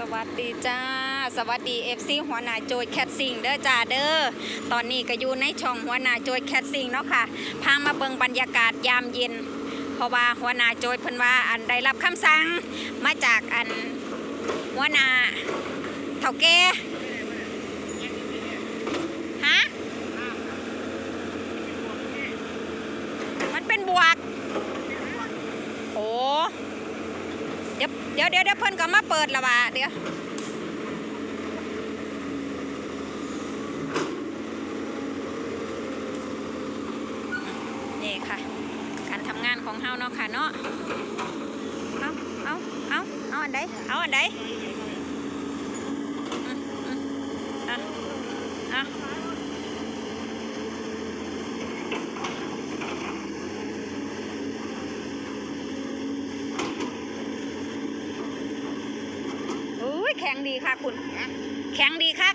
สวัสดีจ้า สวัสดีเอฟซีหัวหน้าโจยแคทซิงเด้อจ้าเด้อตอนนี้ก็อยู่ในช่องหัวหน้าโจยแคทซิงเนาะค่ะพามาเบิ่งบรรยากาศยามเย็น เพราะว่าหัวหน้าโจยเพิ่นว่าอันได้รับคำสั่งมาจากอันหัวหน้าเถ่าแก่ฮะ มันเป็นบวก โอ้ เดี๋ยวเดี๋ยวเดี๋ยวเพิ่นก็มาเปิดละว่าเดี๋ยวนี่ค่ะ การทำงานของเฮาเนาะค่ะเนาะเอาเอาเอาเอาอันใดเอาอันใดอะอะอุ้ย แข็งดีค่ะคุณ แข็งดีครับ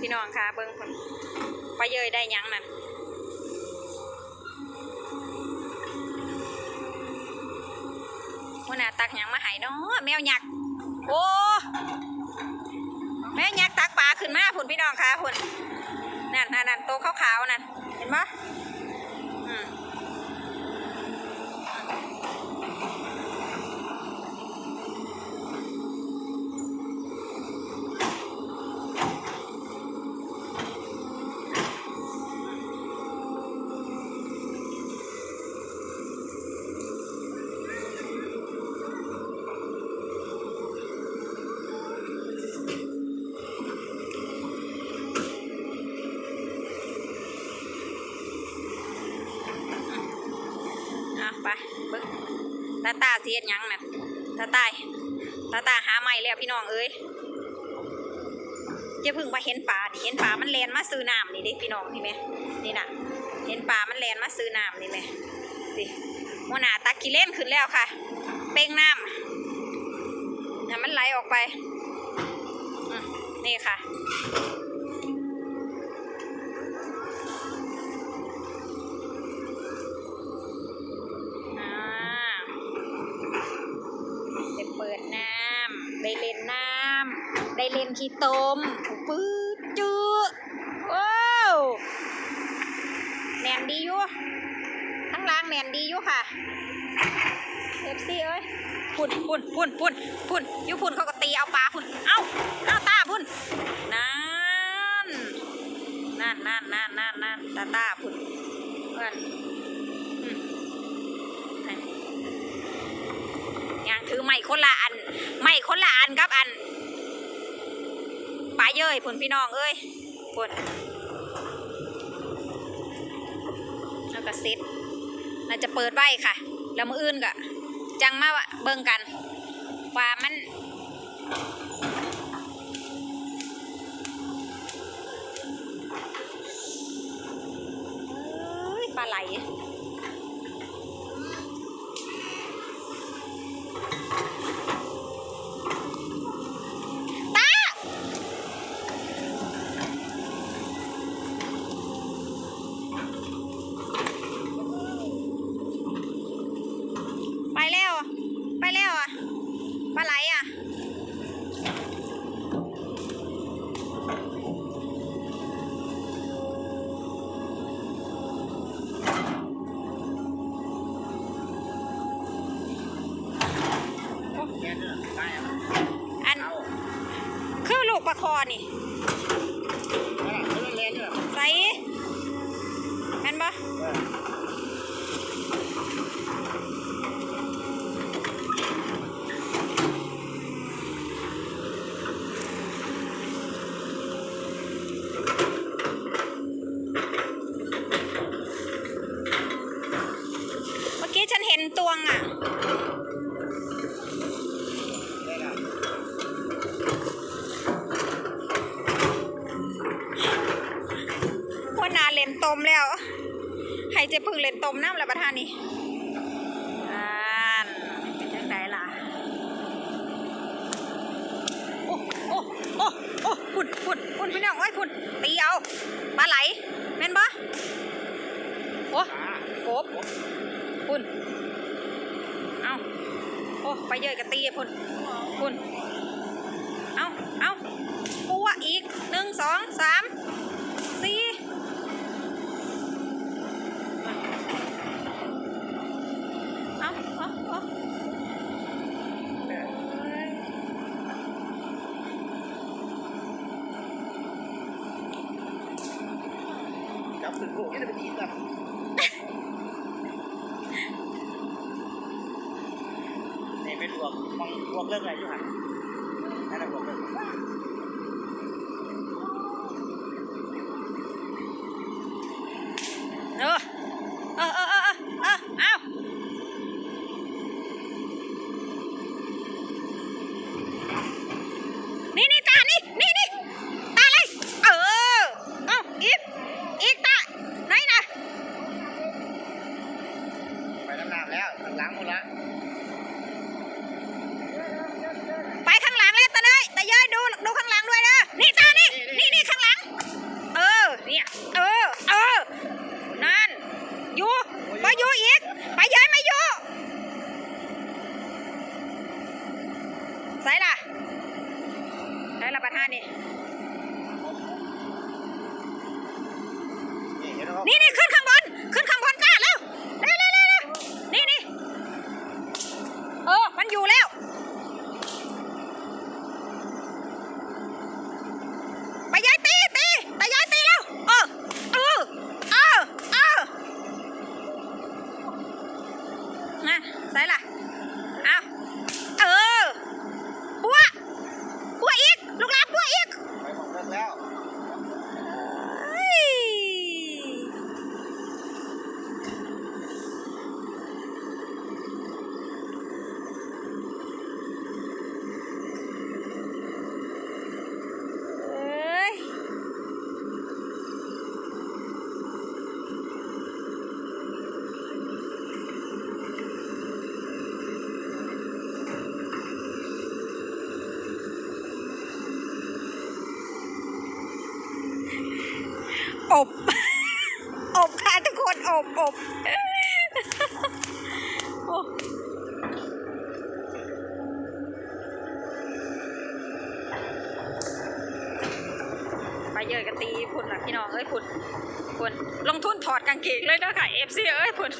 พี่น้องค่ะเบิ้งคนปลาเยยได้ยังนั่นหัวหน้าตักยังมาให้เนาะแมวยักษ์โอ้แมวยักษ์ตักปลาขึ้นมาพุ่นพี่น้องค่ะพุ่นนั่นนั่นนั่นโตขาวๆนั่นเห็นปะ เบิ้งตาตาเสียดยังนั่นตาตายตาตาหาไม่แล้วพี่น้องเอ้ยจะพึ่งว่าเห็นปลาดิเห็นปลามันแลนมาซื้อน้ำนี่เด็พี่น้องนี่ไหมนี่น่ะ เห็นปลามันแลนมาซื้อน้ำนี่ไหมดิหัวหนาตักกิเล่นขึ้นแล้วค่ะ เป้งน้ำเนี่ยมันไหลออกไปนี่ค่ะ ขี้ต้มปื๊ดจื้อว้าวแนนดีอยู่ทั้งล่างแนนดีอยู่ค่ะเอฟซีเอ้ยพุ่นพุ่นพุ่นพุ่นพุ่นยูพุ่นเขาก็ตีเอาปลาพุ่นเอ้าเอ้าตาพุ่นนั่นนั่นนั่นนั่นนั่นนั่นตาตาพุ่นเพื่อนอืมยังถือไม้คนละอันไม้คนละอันกับอัน เย้ยพุ่นพี่น้องเอ้ยพุ่นแล้วก็เซ็ตเราจะเปิดไว้ค่ะ แล้วมืออื่นก็จังมาเบิ่งกันว่ามันปลาไหล ตา ไปแล้ว ไปแล้วอะปลาไหลอะ อัน คือลูกปลาคอนี่ ใส่แม่นปะ ตมแล้ว ให้เจ๊พึ่งเล่นตมน้ำแล้วประธานนี่อ่านเป็นจังไดล่ะ โอ้โอ้โอ้โอ้พุ่นพุ่นพุ่นพี่น้องไอ้พุ่นตีเอาปลาไหลแม่นบ่โอ้กบพุ่นเอาโอ้ไปเยอะกะตีพุ่นพุ่นเอาเอาปูอะอีกหนึ่งสองสามสี่เอาเอาเอา จับถึงลูกนี่จะเป็นอีกแบบนี่เป็นบวมมองรวมเรื่องอะไรอยู่หันนั่นแหละบวกเรื่อง เออเออเออเออเออเออเอานี่นี่ตา นี่ นี่นี่ตาเลย เออ เอาอีก อีกตา ไหนนะ ไปน้ำหนัก แล้วล้างหมดละไปข้างหลังแล้วตาเลยตาเย้ยดูดูข้างหลังด้วยนะนี่ตานี่นี่นี่ข้างหลัง เออเนี่ยเออเออนั่นอยู่ไปอยู่อีกไปเย้ยไม่อยู่ใส่ล่ะใส่ละประธานนี่นี่เห็นไหมครับนี่นี่ขึ้นข้างบนขึ้นข้างบนก้าเร็วเร็วเร็วเร็วเร็วนี่นี่เออ มันอยู่แล้ว ไปย้ายตีตีไปย้ายตีแล้ว เออ เออ เออ เออนั่นใส่ละเอาเออ บัว บัวอีก ลูกหลานบัวอีก ไปหมดเรื่องแล้ว เฮ้ยเอ้ย อบ อบค่ะทุกคนอบอบไปเยอะกะตีพุ่นล่ะพี่น้องเอ้ยพุ่นพุ่นลงทุนถอดกางเกงเลยนะค่ะเอฟซีเอ้ยพุ่น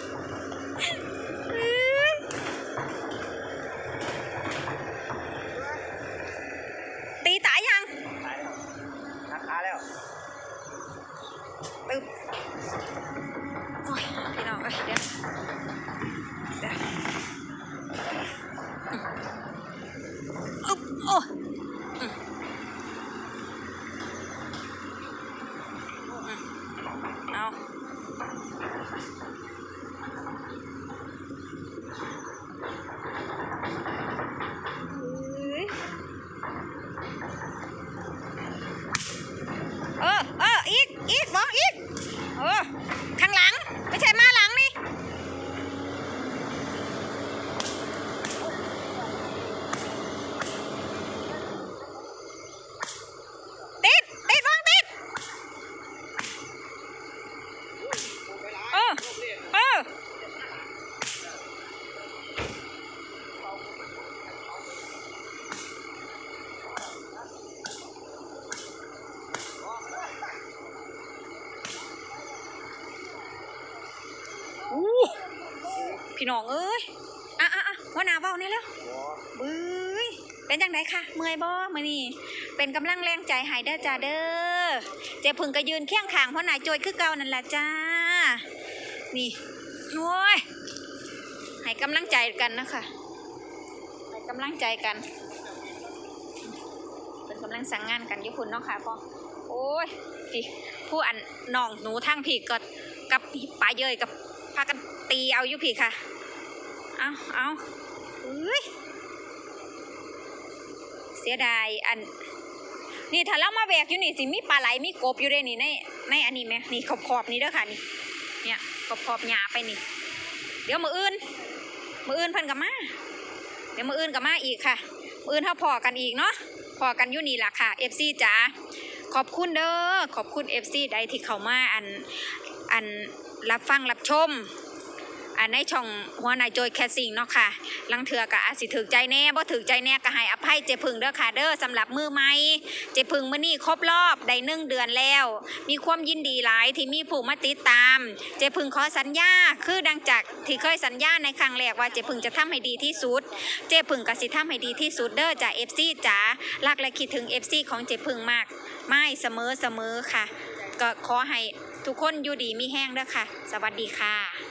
เออข้างหลัง ไม่ใช่มาหลังนี่ ติด ติดวางติด เออ เออ อู้พี่ น้องเอ้ยอะอะอะหัวหน้าเว้านี่แล้วบื้ยเป็นจังไดคะเมื่อยบ่มื้อนี้เป็นกำลังแรงใจให้เด้อจ้าเด้อเจ๊พึ่งก็ยืนเคียงข้างพ่อหนายโจยคือเก่านั่นแหละจ้า นี่โอ้ยให้กำลังใจกันนะคะให้กำลังใจกัน เป็นกำลังสั่งงานกันอยู่พุ่นเนาะค่ะพ่อโอ้ยพี่ผู้อันน้องหนูทั้งพี่ก็กับป้าเยยกับพากันตีเอาอยู่พี่ค่ะ เอาเอาเอ้ยเสียดายอัน นี่ถ้าเรามาแบกอยู่นี่สิมีปลาไหลมีกบอยู่ด้วยนี่ในในอันนี้ไหมนี่ขอบขอบนี่เด้อค่ะนี่ เนี่ยขอบขอบหญ้าไปนี่ เดี๋ยวมืออื่น มืออื่นพิ่นกับมา เดี๋ยวมืออื่นกับมาอีกค่ะ มืออื่นเท่าพอกันอีกเนาะพอกันอยู่นี่ล่ะค่ะ FC จ๋าขอบคุณเด้อขอบคุณ FC ใดที่เขามาอันอันรับฟังรับชม อันในช่องหัวนายโจยแคสซิงเนาะค่ะ ลังเถือกะอาจสิถึกใจแน่บ่ถึกใจแน่ก็ให้อภัยเจพึงเด้อค่ะเด้อสำหรับมือใหม่เจพึงมื้อนี้ครบรอบได้หนึ่งเดือนแล้ว มีความยินดีหลายที่มีผู้มาติดตาม เจพึงขอสัญญาคือดังจากที่เคยสัญญาในครั้งแรกว่าเจพึงจะทำให้ดีที่สุด เจพึงก็สิทำให้ดีที่สุดเด้อจ้ะ FC จ๋ารักและคิดถึง FC ของเจพึงมากไม่เสมอเสมอค่ะ ก็ขอให้ทุกคนอยู่ดีมีแห้งเด้อค่ะ สวัสดีค่ะ